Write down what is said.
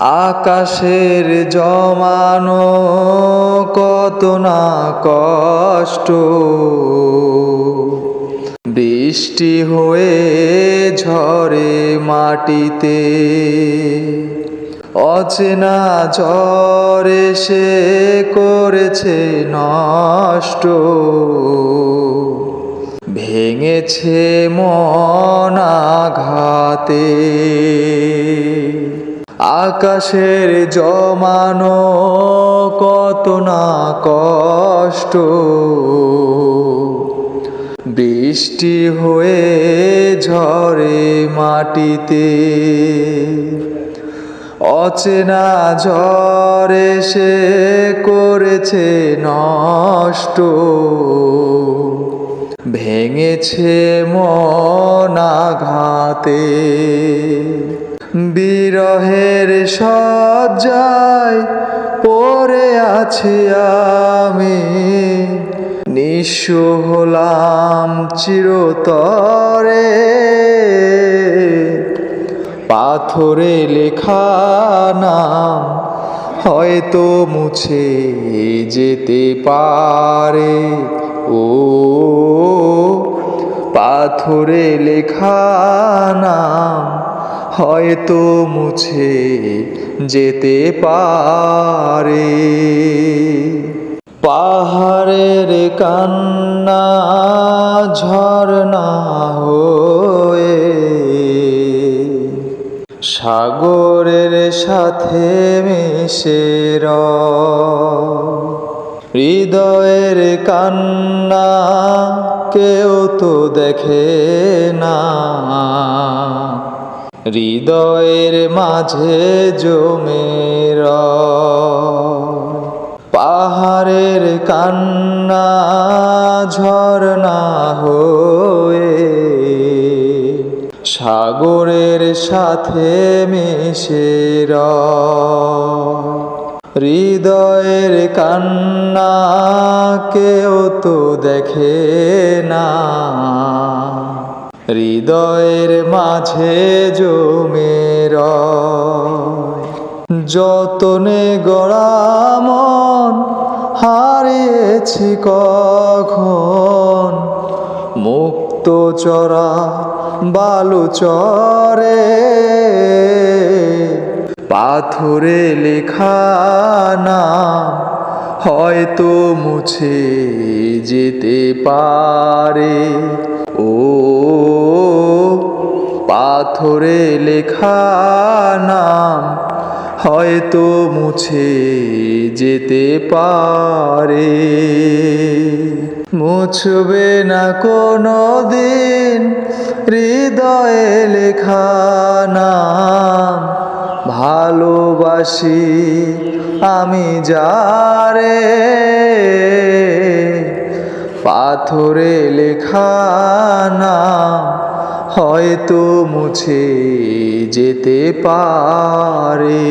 আকাশের জমানো কত না কষ্ট। বৃষ্টি হয়ে ঝরে মাটিতে, অচেনা ঝরে সে করেছে নষ্ট। ভেঙেছে মন আঘাতে আকাশের জমানো কত না কষ্ট। বৃষ্টি হয়ে ঝরে মাটিতে। অচেনা ঝড় সে করেছে নষ্ট। ভেঙেছে মন আঘাতে। বিরহের সজ্জায় পড়ে আছি আমি। নিঃস্ব হলাম চিরতরে। পাথরে লেখা নাম হয়তো মুছে যেতে পারে। ও পাথরে লেখা নাম হয়তো মুছে যেতে পারে। পাহাড়ের কান্না ঝরনা হয়ে সাগরের সাথে মিশে হৃদয়ের কান্না কেউ তো দেখে না। হৃদয়ের মাঝে জমে পাহাড়ের কান্না ঝরনা হয়ে সাগরের সাথে মিশে হৃদয়ের কান্না কেউ তো দেখে না। হৃদয়ের মাঝে জমে রয়। যতনে গড়া মন হারিয়েছি কখন, মুক্ত চরা বালু চরে পাথরে লেখা নাম হয়তো মুছে যেতে পারে। ও পাথরে লেখা নাম হয়তো মুছে যেতে পারে। মুছবে না কোনো দিন হৃদয়ে লেখা নাম। ভালোবাসি আমি যারে পাথরে লেখা নাম হয়তো মুছে যেতে পারে।